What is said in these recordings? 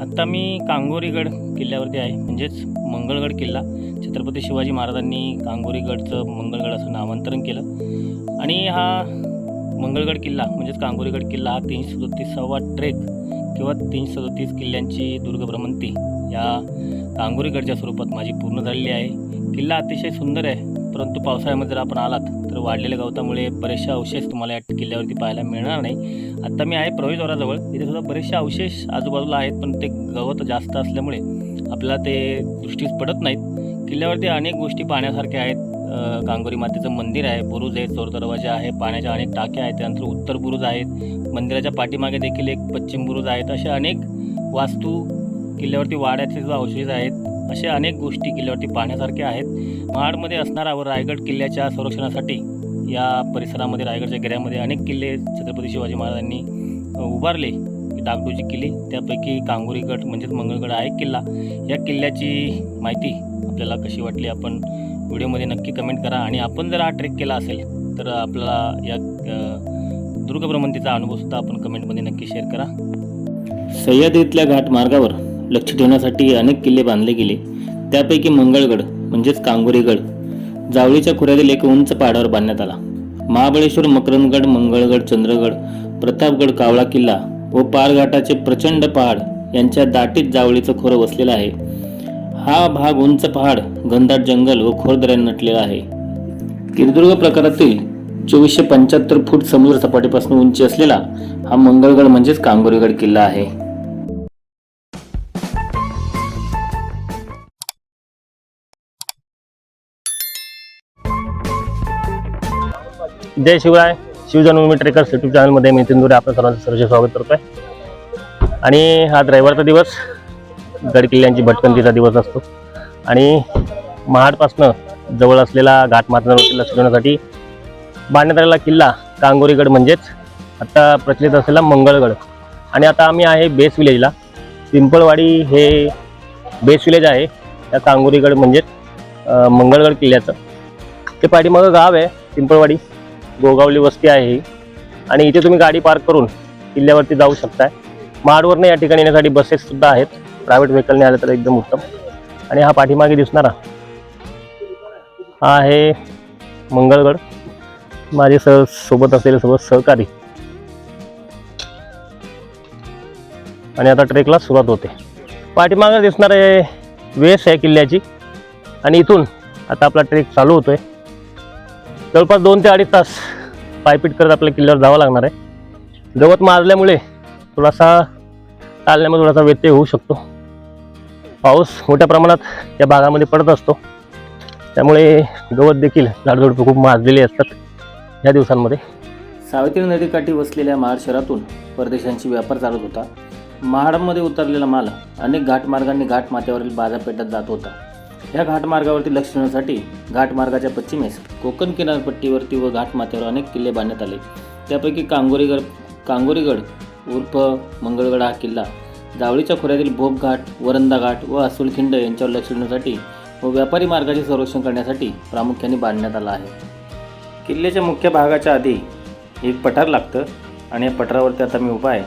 आत्ता मी कांगोरीगड किल्ल्यावरती आहे. म्हणजेच मंगळगड किल्ला. छत्रपती शिवाजी महाराजांनी कांगोरीगडचं मंगळगड असं नामांतरण केलं. आणि हा मंगळगड किल्ला म्हणजेच कांगोरीगड किल्ला हा तीनशे सदोतीसावा ट्रेक किंवा तीनशे सदोतीस किल्ल्यांची दुर्गभ्रमंती या कांगोरीगडच्या स्वरूपात माझी पूर्ण झालेली आहे. किल्ला अतिशय सुंदर आहे. परंतु पावसाळ्यामध्ये जर आपण आलात तर वाढलेल्या गवतामुळे बरेचसे अवशेष तुम्हाला या किल्ल्यावरती पाहायला मिळणार नाही. आत्ता मी आहे प्रवेशद्वाराजवळ इथे सुद्धा बरेचसे अवशेष आजूबाजूला आहेत पण ते गवत जास्त असल्यामुळे आपल्याला ते दृष्टीस पडत नाहीत. किल्ल्यावरती अनेक गोष्टी पाहण्यासारख्या आहेत. गांगोरी मातेचं मंदिर आहे बुरुज आहे चोर दरवाजा आहे पाण्याच्या अनेक टाक्या आहेत त्यानंतर उत्तर बुरुज आहेत. मंदिराच्या पाठीमागे देखील एक पश्चिम बुरुज आहेत. अशा अनेक वास्तू किल्ल्यावरती वाड्याचे सुद्धा अवशेष आहेत. अशा अनेक गोष्टी किल्ल्यावरती पाहण्यासारख्या आहेत. महाडमध्ये असणारा व रायगड किल्ल्याच्या संरक्षणासाठी या परिसरामध्ये रायगडच्या गिऱ्यामध्ये अनेक किल्ले छत्रपती शिवाजी महाराजांनी उभारले. डागडोजी किल्ले त्यापैकी कांगोरीगड म्हणजेच मंगळगड आहे किल्ला. या किल्ल्याची माहिती आपल्याला कशी वाटली आपण व्हिडिओमध्ये नक्की कमेंट करा. आणि आपण जर हा ट्रेक केला असेल तर आपल्याला या दुर्गभ्रमंतीचा अनुभवसुद्धा आपण कमेंटमध्ये नक्की शेअर करा. सह्याद्रीतल्या घाट मार्गावर लक्ष ठेवण्यासाठी अनेक किल्ले बांधले गेले. त्यापैकी मंगळगड म्हणजेच कांगोरीगड जावळीच्या खोऱ्यातील एक उंच पहाडावर बांधण्यात आला. महाबळेश्वर मकरंदगड मंगळगड चंद्रगड प्रतापगड कावळा किल्ला व पारघाटाचे प्रचंड पहाड यांच्या दाटीत जावळीचं खोरं वसलेलं आहे. हा भाग उंच पहाड घनदाट जंगल व खोरदऱ्याने नटलेला आहे. किरदुर्ग प्रकारातील चोवीसशे पंच्याहत्तर फूट समुद्र सपाटीपासून उंची असलेला हा मंगळगड म्हणजेच कांगोरीगड किल्ला आहे. जय शिवराय. शिवजन्मभूमी ट्रेकर्स युट्यूब चॅनलमध्ये मी तिंदुरे आपलं सर्वांचं सर्वचे स्वागत आहे आणि हा रविवारचा दिवस गड किल्ल्यांची भटकंतीचा दिवस असतो. आणि महाडपासनं जवळ असलेला घाटमाता किल्ला सजवण्यासाठी बांधण्यात आलेला किल्ला कांगोरीगड म्हणजेच आत्ता प्रचलित असलेला मंगळगड. आणि आता आम्ही आहे बेस विलेजला. पिंपळवाडी हे बेस विलेज आहे त्या कांगोरीगड म्हणजेच मंगळगड किल्ल्याचं. ते पाठीमागं गाव आहे पिंपळवाडी. गोगावली वस्ती आहे ही. आणि इथे तुम्ही गाडी पार्क करून किल्ल्यावरती जाऊ शकताय. महाडवरनं या ठिकाणी येण्यासाठी बसेस सुद्धा आहेत. प्रायव्हेट व्हेकलने आलं तर एकदम उत्तम. आणि हा पाठीमागे दिसणारा हा आहे मंगळगड. माझे सह सोबत असलेले सोबत सहकारी. आणि आता ट्रेकला सुरुवात होते. पाठीमागे दिसणारे वेस आहे किल्ल्याची. आणि इथून आता आपला ट्रेक चालू होतोय. जवळपास दोन ते अडीच तास पायपीट करत आपल्या किल्ल्यावर जावं लागणार आहे. गवत मारल्यामुळे थोडासा चालण्यामध्ये थोडासा व्यत्यय होऊ शकतो. पाऊस मोठ्या प्रमाणात या भागामध्ये पडत असतो. त्यामुळे गवत देखील झाडझुडपं खूप माजलेली असतात या दिवसांमध्ये. सावित्री नदीकाठी वसलेल्या महाड शहरातून परदेशांची व्यापार चालत होता. महाडमध्ये उतरलेला माल अनेक घाटमार्गांनी घाटमाथ्यावरील बाजारपेठात जात होता. या घाटमार्गावरती लक्ष ठेवण्यासाठी घाटमार्गाच्या पश्चिमेस कोकण किनारपट्टीवरती व घाटमाथ्यावर अनेक किल्ले बांधण्यात आले. त्यापैकी कांगोरीगड कांगोरीगड उर्फ मंगळगड हा किल्ला जावळीच्या खोऱ्यातील भोग घाट वरंदा घाट व असुलखिंड यांच्यावर लक्ष ठेवण्यासाठी व व्यापारी मार्गाचे संरक्षण करण्यासाठी प्रामुख्याने बांधण्यात आला आहे. किल्ल्याच्या मुख्य भागाच्या आधी एक पठार लागतं आणि या पठारावरती आता मी उभा आहे.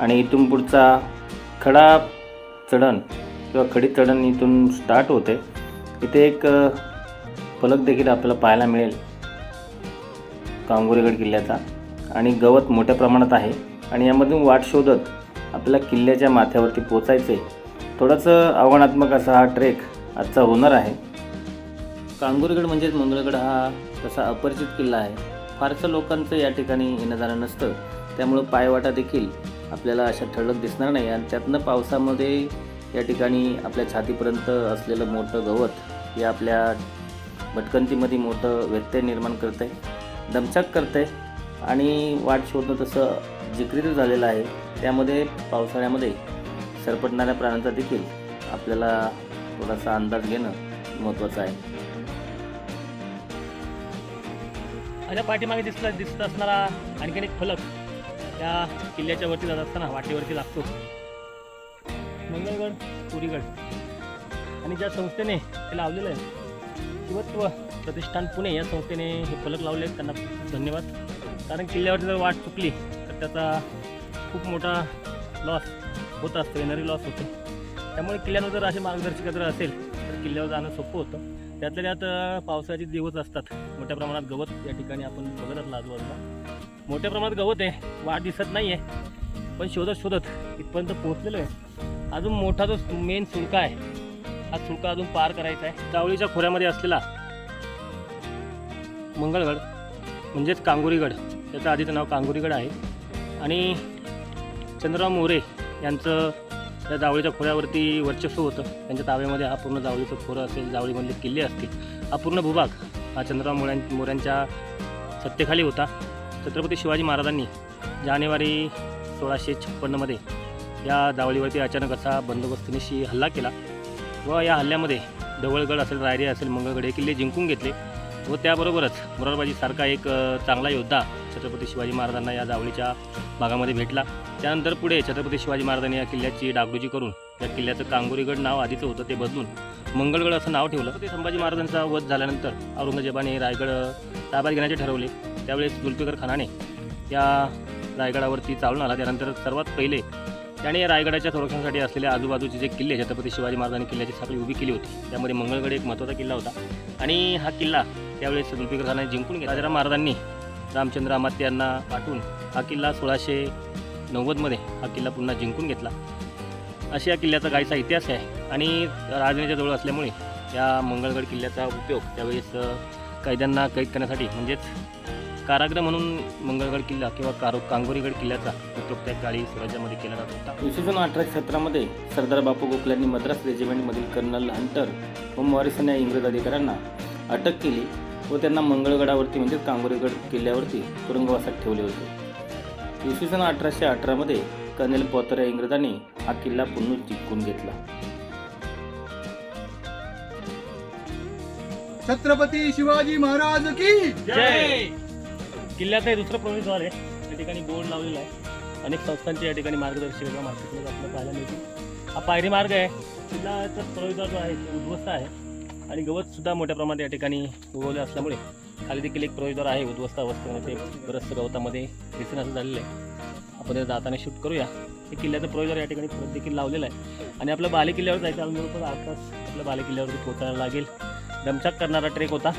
आणि इथून पुढचा खडा चढण किंवा खडीतडण चढण इथून स्टार्ट होते. इथे एक फलक देखील आपल्याला पाहायला मिळेल. कांगोरीगड किल्ल्याचा. आणि गवत मोठ्या प्रमाणात आहे. आणि यामधून वाट शोधत आपल्याला किल्ल्याच्या माथ्यावरती पोचायचे थोडंसं आव्हानात्मक असा हा ट्रेक आजचा होणार आहे. कांगोरीगड म्हणजेच मंगळगड हा तसा अपरिचित किल्ला आहे. फारसं लोकांचं या ठिकाणी येणं जाणं नसतं. त्यामुळं पायवाटा देखील आपल्याला अशा ठळक दिसणार नाही. आणि त्यातनं पावसामध्ये या ठिकाणी आपल्या छातीपर्यंत असलेलं मोठं गवत हे आपल्या भटकंतीमध्ये मोठं व्यत्यय निर्माण करतं आहे दमछाक करतं आहे आणि वाट शोधणं तसं जिक्रीत झालेलं आहे. त्यामध्ये पावसाळ्यामध्ये सरपटणाऱ्या प्राण्यांचा देखील आपल्याला थोडासा अंदाज घेणं महत्त्वाचं आहे. माझ्या पाठीमागे दिसला दिसत असणारा आणखीन एक फलक त्या किल्ल्याच्या वरती जात असताना वाटेवरती लागतो. मंगळगड पुरीगड आणि ज्या संस्थेने हे लावलेलं आहे शिवत्व प्रतिष्ठान पुणे या संस्थेने हे फलक लावले आहेत त्यांना धन्यवाद. कारण किल्ल्यावरती जर वाट चुकली तर त्याचा खूप मोठा लॉस होत असतो एनरी लॉस होतो. त्यामुळे किल्ल्यावर जर असे मार्गदर्शक जर असेल तर किल्ल्यावर जाणं सोपं होतं. त्यातल्या त्यात पावसाचे दिवस असतात. मोठ्या प्रमाणात गवत या ठिकाणी आपण बघत असलो आजूबाजूला मोठ्या प्रमाणात गवत आहे वाट दिसत नाही आहे पण शोधत शोधत इथपर्यंत पोहोचलेलो आहे. अजून मोठा जो मेन सुळका आहे हा सुळका अजून पार करायचा आहे. जावळीच्या खोऱ्यामध्ये असलेला मंगळगड म्हणजेच कांगोरीगड त्याचं आधीचं नाव कांगोरीगड आहे. आणि चंद्रराव मोरे यांचं त्या जावळीच्या खोऱ्यावरती वर्चस्व होतं. त्यांच्या ताब्यामध्ये हा पूर्ण जावळीचं खोरं असेल जावळीमधले किल्ले असतील. हा पूर्ण भूभाग हा चंद्रराव मोऱ्यां मोऱ्यांच्या सत्तेखाली होता. छत्रपती शिवाजी महाराजांनी जानेवारी सोळाशे छप्पन्नमध्ये या जावळीवरती अचानक असा बंदोबस्तीनेशी हल्ला केला व या हल्ल्यामध्ये ढवळगड असेल रायरे असेल मंगळगड हे किल्ले जिंकून घेतले व त्याबरोबरच मुरारबाजीसारखा एक चांगला योद्धा छत्रपती शिवाजी महाराजांना या जावळीच्या भागामध्ये भेटला. त्यानंतर पुढे छत्रपती शिवाजी महाराजांनी या किल्ल्याची डागडुजी करून या किल्ल्याचं कांगोरीगड नाव आधीचं होतं ते बदलून मंगळगड असं नाव ठेवलं. ते संभाजी महाराजांचा वध झाल्यानंतर औरंगजेबाने रायगड ताब्यात घेण्याचे ठरवले. त्यावेळेस जुल्फिकर खानाने या रायगडावरती चालून आला. त्यानंतर सर्वात पहिले त्याने रायगडाच्या संरक्षणासाठी असलेल्या आजूबाजूचे जे किल्ले छत्रपती शिवाजी महाराजांनी किल्ल्याची साखळी उभी केली होती. त्यामध्ये मंगळगड एक महत्त्वाचा किल्ला होता. आणि हा किल्ला त्यावेळेस जुल्फिकर खानाने जिंकून घेतला. राजाराम महाराजांनी रामचंद्र अमात्य यांना पाठवून हा किल्ला सोळाशे नव्वदमध्ये हा किल्ला पुन्हा जिंकून घेतला. अशा या किल्ल्याचा काहीसा इतिहास आहे. आणि राजनेच्या जवळ असल्यामुळे या मंगळगड किल्ल्याचा उपयोग त्यावेळेस कैद्यांना कैद करण्यासाठी म्हणजेच कारागृह म्हणून मंगळगड किल्ला किंवा कारो कांगोरीगड किल्ल्याचा उपयोग त्या काळी स्वराज्यामध्ये केला जात होता. इसवी सन अठराशे सतरामध्ये सरदार बापू गोखले यांनी मद्रास रेजिमेंटमधील कर्नल हंटर व मॉरिसन या इंग्रज अधिकाऱ्यांना अटक केली व त्यांना मंगळगडावरती म्हणजेच कांगोरीगड किल्ल्यावरती तुरुंगवासात ठेवले होते. इसवी सन अठराशे अठरामध्ये कर्नल पॉतर या इंग्रजांनी हा किल्ला पुन्हा जिंकून घेतला. छत्रपती शिवाजी महाराज की जय! किल्ल्यात हे दुसरं प्रवेशद्वार आहे. त्या ठिकाणी बोर्ड लावलेला आहे. अनेक संस्थांचे या ठिकाणी मार्गदर्शक किंवा मार्केटमध्ये आपल्याला पाहायला मिळते हा पायरी मार्ग आहे. किल्ल्याचा प्रवेशद्वार जो आहे तो उद्ध्वस्त आहे. आणि गवतसुद्धा मोठ्या प्रमाणात या ठिकाणी उगवले असल्यामुळे खाली देखील एक प्रवेशद्वार आहे. उद्ध्वस्त अवस्थेमध्ये ते बरंचसं गवतामध्ये दिसून असं झालेलं आहे. आपण ते जाताना शूट करूया. हे किल्ल्याचं प्रवेशद्वार या ठिकाणी परत देखील लावलेलं आहे. आणि आपलं बाले किल्ल्यावर जायचं अजून बरोबर आठ तास आपल्या बाले किल्ल्यावरती पोहोचायला लागेल. दमछाक करणारा ट्रेक होता.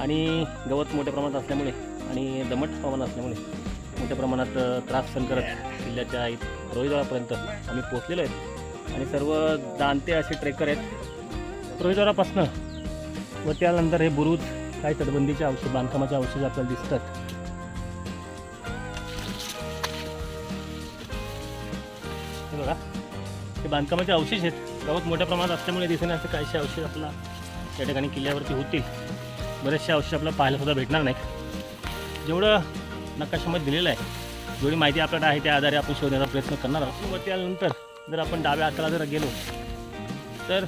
आणि गवत मोठ्या प्रमाणात असल्यामुळे आणि दमट हवामान असल्यामुळे मोठ्या प्रमाणात त्रास सहन करत किल्ल्याच्या इत- रोहिद्वारापर्यंत आम्ही पोहोचलेलो आहेत. आणि सर्व दांते असे ट्रेकर आहेत. रोहिद्वारापासनं व त्यानंतर हे बुरुज काही तटबंदीचे औषध बांधकामाचे औषध आपल्याला दिसतात. हे बघा. हे बांधकामाचे अवशेष आहेत. गवत मोठ्या प्रमाणात असल्यामुळे दिसेने असे काहीसे अवशेष आपला या ठिकाणी किल्ल्यावरती होतील. बरेचसे अवशेष आपल्याला पाहायला सुद्धा भेटणार नाही जेवढं नकाशामध्ये दिलेलं आहे जेवढी माहिती आपल्याला आहे त्या आधारे आपण शोधण्याचा प्रयत्न करणार आहोत. वरती आल्यानंतर जर आपण डाव्या हाताला जर गेलो तर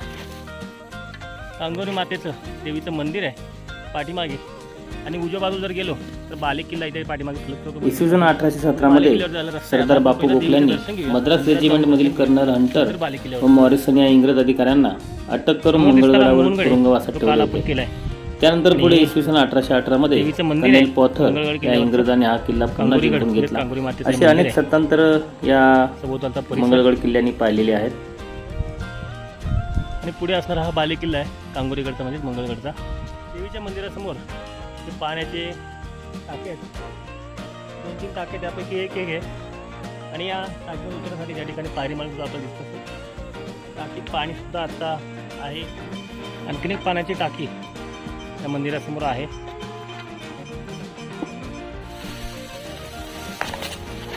कांगोरी मातेचं देवीचं मंदिर आहे पाठीमागे. आणि उजव्या बाजूला जर गेलो तर बाले किल्ला इथे पाठीमागे इसवी सन अठराशे सतरामध्ये सरदार बापू गोखल्यांनी मद्रास रेजिमेंटमधील कर्नल हंटर बाले व मॉरिसन या इंग्रज अधिकाऱ्यांना अटक करून मंगळगडावर तुरुंगवासात ठेवले आपण होते. केलाय. त्यानंतर पुढे इसवी सन अठराशे अठरा मध्ये देवीचं मंदिर आहे. कर्नल पॉथर या. इंग्रजांनी हा किल्ला पुन्हा जिंकून म्हणजे घेतला. असे अनेक. सत्तांतर या मंगळगड किल्ल्यांनी पाहिलेले आहेत. आणि पुढे असणारा हा बाले किल्ला आहे कांगोरीगडचा म्हणजेच मंगळगडचा. देवीच्या मंदिरासमोर ते पाण्याचे टाके आहेत. दोन तीन टाके त्यापैकी एक एक आहे. आणि या टाकीवर उतरण्यासाठी त्या ठिकाणी पायरी मार्ग सुद्धा आपल्याला दिसत असेल टाकीत पाणीसुद्धा आता आहे. आणखीन एक पाण्याची टाकी त्या मंदिरासमोर आहे.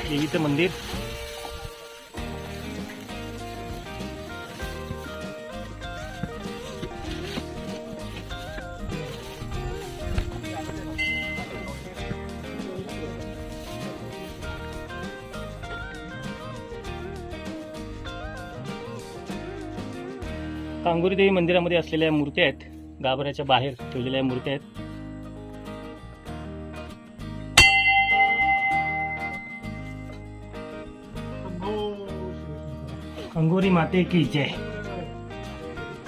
देवीचं मंदिर. कांगोरी देवी मंदिरामध्ये असलेल्या मूर्त्या आहेत. गाभाऱ्याच्या बाहेर ठेवलेल्या मूर्त्या आहेत. अंगोरी माते की जय.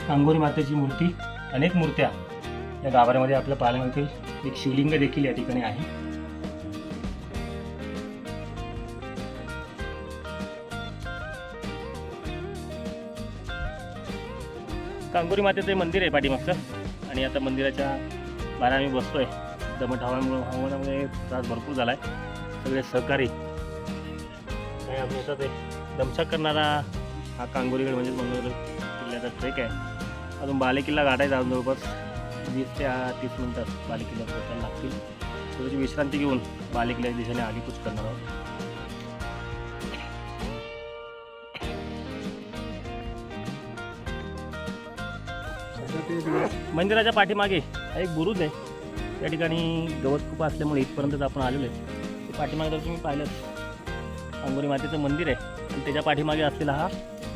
अंगोरी मातेची मूर्ती अनेक मूर्त्या या गाभाऱ्यामध्ये आपल्या पाहायला मिळतील. एक शिवलिंग देखील या ठिकाणी आहे. कांगोरी मातेचं मंदिर आहे पाठीमागचं. आणि आता मंदिराच्या बाहेर आम्ही बसतोय. दमट हवामुळे हवामानामुळे त्रास भरपूर झाला आहे सगळे सहकारी. काय आम्ही येतात आहे दमछाक करणारा हा कांगोरीगड म्हणजे मंगळगड किल्ल्याचा ट्रेक आहे. अजून बाले किल्ला गाठायचा अजून जवळपास वीस ते तीस मिनटात बाले पोहोचायला लागतील. थोडीशी विश्रांती घेऊन बाले किल्ल्याच्या दिशेने आगीकूच करणार आहोत. मंदिराच्या पाठीमागे एक बुरुज आहे. त्या ठिकाणी गवत खूप असल्यामुळे इथपर्यंत आपण आलेलो आहे. ते पाठीमागे जर तुम्ही पाहिलं अंगोरी मातेचं मंदिर आहे. आणि त्याच्या पाठीमागे असलेला हा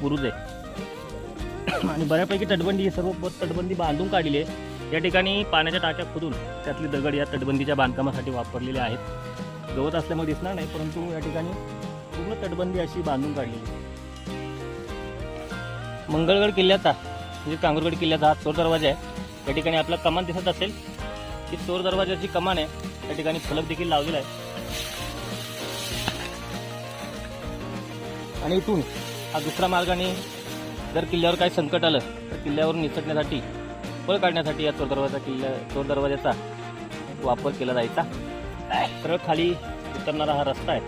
बुरुज आहे. आणि बऱ्यापैकी तटबंदी ही सर्व तटबंदी बांधून काढलेली आहे. या ठिकाणी पाण्याच्या टाक्या खोदून त्यातली दगड या तटबंदीच्या बांधकामासाठी वापरलेले आहेत. गवत असल्यामुळे दिसणार नाही परंतु या ठिकाणी पूर्ण तटबंदी अशी बांधून काढलेली आहे. मंगळगड किल्ल्याचा म्हणजे कांगूरगड किल्ल्याचा हा चोर दरवाजा आहे. या ठिकाणी आपला कमान दिसत असेल. की चोर दरवाजाची कमान आहे. त्या ठिकाणी फलक देखील लावलेला आहे. आणि इथून हा दुसरा मार्गाने जर किल्ल्यावर काही संकट आलं तर किल्ल्यावर निसटण्यासाठी पळ काढण्यासाठी या चोर दरवाजा किल्ल्या चोर दरवाजाचा वापर केला जायचा. सरळ खाली उतरणारा हा रस्ता आहे.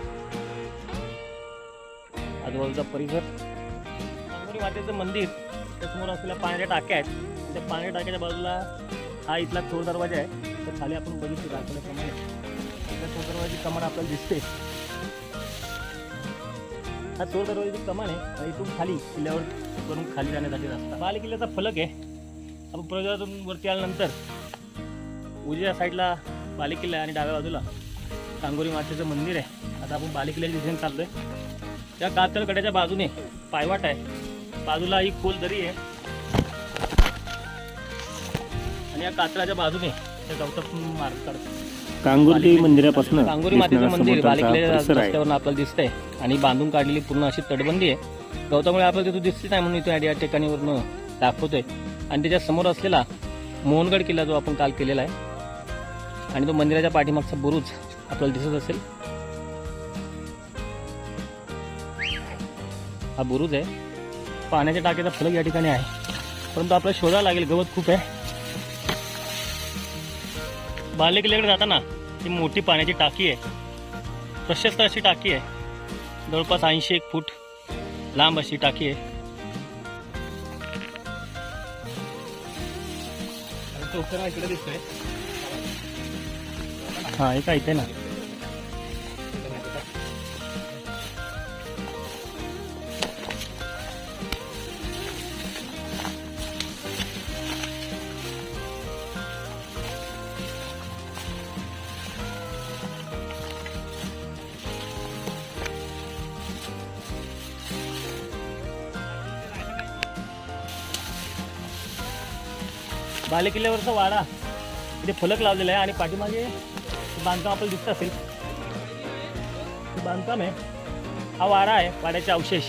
आजूबाजूचा परिसर. मंदिर त्यासमोर असलेल्या पाण्याच्या टाक्या आहेत. त्या पाण्याच्या टाक्याच्या बाजूला हा इथला थोर दरवाजा आहे. तर खाली आपण बघितलं दाखवल्याप्रमाणे. त्या थोर दरवाजाची कमान आपल्याला दिसते. हा चोर दरवाजाची कमान आहे आणि इथून खाली किल्ल्यावर करून खाली जाण्यासाठी रस्ता. बाल किल्ल्याचा फलक आहे. आपण प्रजातून वरती आल्यानंतर उजव्या साईडला बाले किल्ला आहे आणि डाव्या बाजूला कांगोरी मातेचं मंदिर आहे. आता आपण बाले किल्ल्याच्या दिशेने आहे त्या कातळकड्याच्या बाजूने पायवाट आहे. बाजूला ही खोल दरी आहे. आणि या कातळाच्या बाजूने मार्ग कांगुर्डी मंदिरापासून कांगोरी मातेचं मंदिर बालेकिल्ल्या रस्त्यावरून आपल्याला दिसतंय. आणि बांधून काढलेली पूर्ण अशी तटबंदी आहे. गवतामुळे आपल्याला तिथून दिसते नाही म्हणून इथं या ठिकाणी वरनं दाखवतोय. आणि त्याच्यासमोर असलेला मोहनगड किल्ला जो आपण काल केलेला आहे आणि तो मंदिराच्या पाठीमागचा बुरुज आपल्याला दिसत असेल. हा बुरुज आहे. पाण्याच्या टाक्याचा फलक या ठिकाणी आहे. परंतु आपल्याला शोधायला लागेल गवत खूप आहे. बाले किल्ल्याकडे जाताना ही मोठी पाण्याची टाकी आहे. प्रशस्त अशी टाकी आहे. जवळपास ऐंशी एक फूट लांब अशी टाकी आहे. इकडे दिसतोय. हा एक ऐकते ना. बालेकिल्ल्यावरचा वाडा. इथे फलक लावलेला आहे आणि पाठीमागे बांधकाम आपल्याला दिसत असेल बांधकाम आहे. हा वाडा आहे वाड्याचे अवशेष.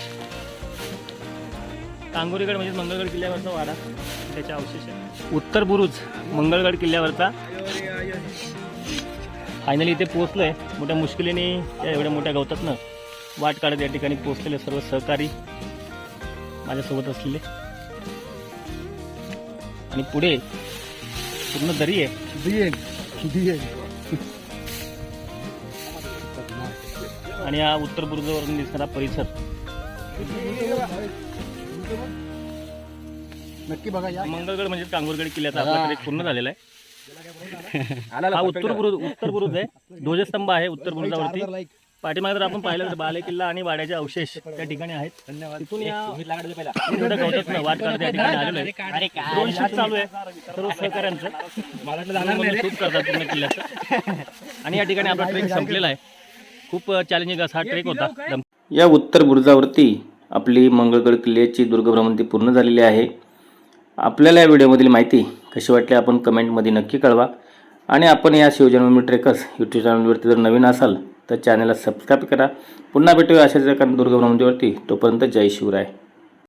कांगोरीगड म्हणजे मंगळगड किल्ल्यावरचा वाडा. त्याचे अवशेष आहे उत्तर बुरुज मंगळगड किल्ल्यावरचा. फायनली इथे पोहोचलोय. मोठ्या मुश्किलीने या एवढ्या मोठ्या गवतातनं वाट काढत या ठिकाणी पोहोचलेले सर्व सहकारी माझ्यासोबत असलेले. आणि पुढे पूर्ण दरी आहे. आणि हा उत्तर बुरुजावरून दिसणारा परिसर. नक्की बघा या. मंगळगड म्हणजे कांगोरगड किल्ल्याचा आपला ट्रेक पूर्ण झालेला आहे. हा उत्तर बुरुज उत्तर बुरुज आहे. ध्वजस्तंभ आहे. उत्तर बुरुजावरती. पाठीमागे जर आपण पाहिलं तर बाले किल्ला आणि वाड्याचे अवशेष त्या ठिकाणी आहेत. तिथून या गवतातनं वाट काढत या ठिकाणी आलेलो आहे. दोन शिफ्ट चालू आहे सर्व सहकाऱ्यांचं. शूट करतात पूर्ण किल्ल्याचं. आणि या ठिकाणी आपला ट्रेक संपलेला आहे. खूप चॅलेंजिंग असा हा ट्रेक होता. या उत्तर बुरुजावरती आपली मंगळगड किल्ल्याची दुर्गभ्रमंती पूर्ण झालेली आहे. आपल्याला या व्हिडिओमधील माहिती कशी वाटली आपण कमेंटमध्ये नक्की कळवा. आणि आपण या शिवजन्मभूमी ट्रेकर्स यूट्यूब चॅनलवरती जर नवीन असाल तर चॅनलला सबस्क्राईब करा. पुन्हा भेटूया अशाच एका दुर्गभ्रमंतीवरती तोपर्यंत जय शिवराय.